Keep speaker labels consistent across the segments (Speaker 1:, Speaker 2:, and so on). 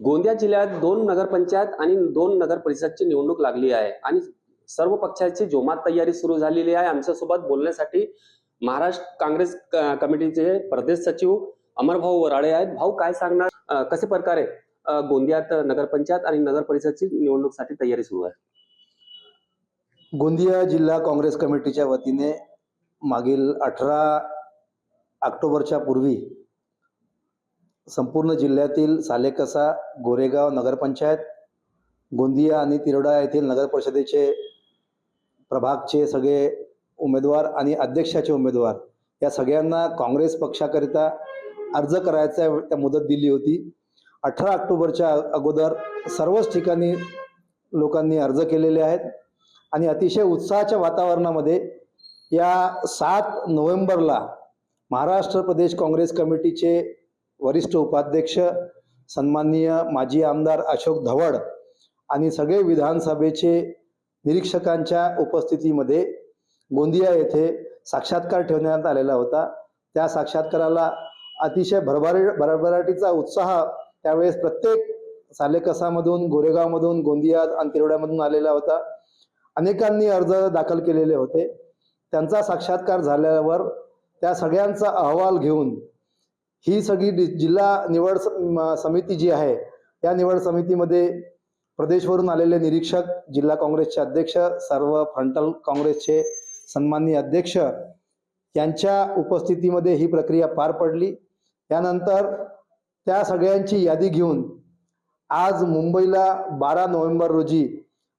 Speaker 1: गोंदिया जिल्ह्यात दोन नगरपंचायत आणि दोन नगर परिषदची निवडणूक लागली आहे. आणि सर्व पक्षाची जोमात तयारी सुरू झालेली आहे. आमच्यासोबत बोलण्यासाठी महाराष्ट्र काँग्रेस कमिटीचे प्रदेश सचिव अमरभाऊ वराळे आहेत. भाऊ काय सांगणार? कसे प्रकारे गोंदियात नगरपंचायत आणि नगर परिषदची निवडणूकसाठी तयारी सुरू आहे?
Speaker 2: गोंदिया जिल्हा काँग्रेस कमिटीच्या वतीने मागील अठरा ऑक्टोबरच्या पूर्वी संपूर्ण जिल्ह्यातील सालेकसा गोरेगाव नगरपंचायत गोंदिया आणि तिरोडा येथील नगर परिषदेचे प्रभागचे सगळे उमेदवार आणि अध्यक्षाचे उमेदवार या सगळ्यांना काँग्रेस पक्षाकरिता अर्ज करायचा त्या मुदत दिली होती. अठरा ऑक्टोबरच्या अगोदर सर्वच ठिकाणी लोकांनी अर्ज केलेले आहेत आणि अतिशय उत्साहाच्या वातावरणामध्ये या सात नोव्हेंबरला महाराष्ट्र प्रदेश काँग्रेस कमिटीचे वरिष्ठ उपाध्यक्ष सन्माननीय माजी आमदार अशोक धवड आणि सगळे विधानसभेचे निरीक्षकांच्या उपस्थितीमध्ये गोंदिया येथे साक्षात्कार ठेवण्यात आलेला होता. त्या साक्षात्काराला अतिशय भरभराटी भरभराटीचा उत्साह त्यावेळेस प्रत्येक सालेकसामधून गोरेगावमधून गोंदिया आणि तिरोड्यामधून आलेला होता. अनेकांनी अर्ज दाखल केलेले होते. त्यांचा साक्षात्कार झाल्यावर त्या सगळ्यांचा अहवाल घेऊन ही सगळी डि- जिल्हा निवड म- समिती जी आहे या निवड समितीमध्ये प्रदेशवरून आलेले निरीक्षक जिल्हा काँग्रेसचे अध्यक्ष सर्व फ्रंटल काँग्रेसचे सन्माननीय अध्यक्ष यांच्या उपस्थितीमध्ये ही प्रक्रिया पार पडली. त्यानंतर त्या सगळ्यांची यादी घेऊन आज मुंबईला बारा नोव्हेंबर रोजी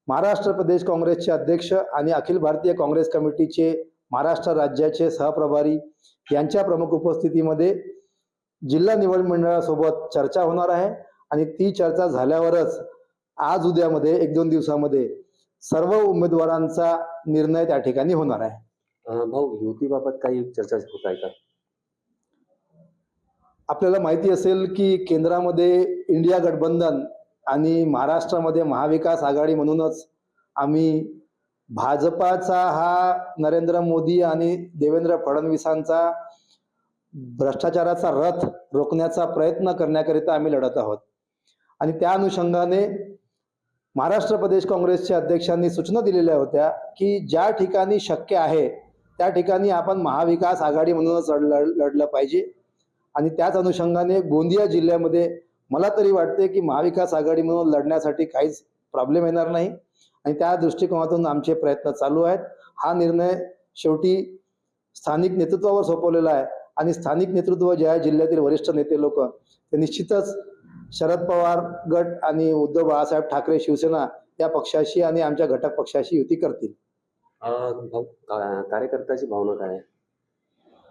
Speaker 2: महाराष्ट्र प्रदेश काँग्रेसचे अध्यक्ष आणि अखिल भारतीय काँग्रेस कमिटीचे महाराष्ट्र राज्याचे सहप्रभारी यांच्या प्रमुख उपस्थितीमध्ये जिल्हा निवड मंडळासोबत चर्चा होणार आहे आणि ती चर्चा झाल्यावरच आज उद्यामध्ये एक दोन दिवसामध्ये सर्व उमेदवारांचा निर्णय त्या ठिकाणी होणार आहे.
Speaker 1: भाऊ युतीबाबत काही चर्चा होत आहे का?
Speaker 2: आपल्याला माहिती असेल की केंद्रामध्ये इंडिया गठबंधन आणि महाराष्ट्रामध्ये महाविकास आघाडी म्हणूनच आम्ही भाजपाचा हा नरेंद्र मोदी आणि देवेंद्र फडणवीसांचा भ्रष्टाचाराचा रथ रोखण्याचा प्रयत्न करण्याकरिता आम्ही लढत आहोत. आणि त्या अनुषंगाने महाराष्ट्र प्रदेश काँग्रेसच्या अध्यक्षांनी सूचना दिलेल्या होत्या की ज्या ठिकाणी शक्य आहे त्या ठिकाणी आपण महाविकास आघाडी म्हणूनच लढलं पाहिजे. आणि त्याच अनुषंगाने गोंदिया जिल्ह्यामध्ये मला तरी वाटते की महाविकास आघाडी म्हणून लढण्यासाठी काहीच प्रॉब्लेम येणार नाही. आणि त्या दृष्टिकोनातून आमचे प्रयत्न चालू आहेत. हा निर्णय शेवटी स्थानिक नेतृत्वावर सोपवलेला आहे. आणि स्थानिक नेतृत्व जे आहे जिल्ह्यातील वरिष्ठ नेते लोक ते निश्चितच शरद पवार गट आणि उद्धव बाळासाहेब ठाकरे शिवसेना या पक्षाशी आणि आमच्या घटक पक्षाशी युती करतील.
Speaker 1: कार्यकर्त्याची भावना काय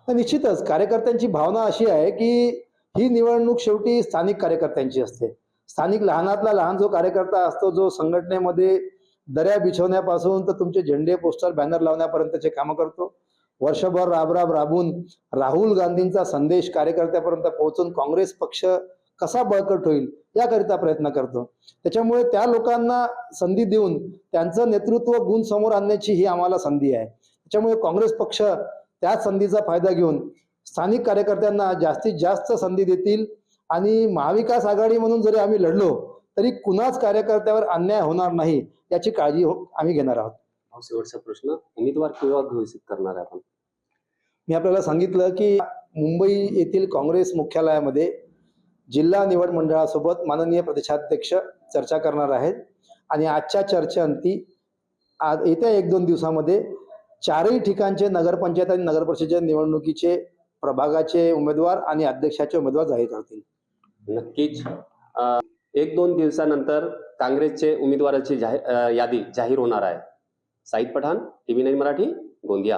Speaker 2: निश्चितच कार्यकर्त्यांची भावना अशी आहे की ही निवडणूक शेवटी स्थानिक कार्यकर्त्यांची असते. स्थानिक लहानातला लहान जो कार्यकर्ता असतो जो संघटनेमध्ये दऱ्या बिछवण्यापासून तर तुमचे झेंडे पोस्टर बॅनर लावण्यापर्यंतचे कामं करतो. वर्षभर राबराब राबून राहुल गांधींचा संदेश कार्यकर्त्यापर्यंत पोहोचून काँग्रेस पक्ष कसा बळकट होईल याकरिता प्रयत्न करतो. त्याच्यामुळे त्या लोकांना संधी देऊन त्यांचं नेतृत्व गुण समोर आणण्याची ही आम्हाला संधी आहे. त्याच्यामुळे काँग्रेस पक्ष त्याच संधीचा फायदा घेऊन स्थानिक कार्यकर्त्यांना जास्तीत जास्त संधी देतील आणि महाविकास आघाडी म्हणून जरी आम्ही लढलो तरी कुणाच कार्यकर्त्यावर अन्याय होणार नाही याची काळजी हो- आम्ही घेणार आहोत.
Speaker 1: शेवटचा प्रश्न उमेदवार केव्हा घोषित करणार आहे आपण?
Speaker 2: मी आपल्याला सांगितलं की मुंबई येथील काँग्रेस मुख्यालयामध्ये जिल्हा निवड मंडळासोबत माननीय प्रदेशाध्यक्ष चर्चा करणार आहेत. आणि आजच्या चर्चेअंती आज येत्या एक दोन दिवसामध्ये चारही ठिकाणचे नगरपंचायत आणि नगरपरिषदेच्या निवडणुकीचे प्रभागाचे उमेदवार आणि अध्यक्षाचे उमेदवार जाहीर करतील.
Speaker 1: नक्कीच. एक दोन दिवसानंतर काँग्रेसचे उमेदवाराची जाहीर यादी जाहीर होणार आहे. Saeed Pathan TV nine Marathi Gondia.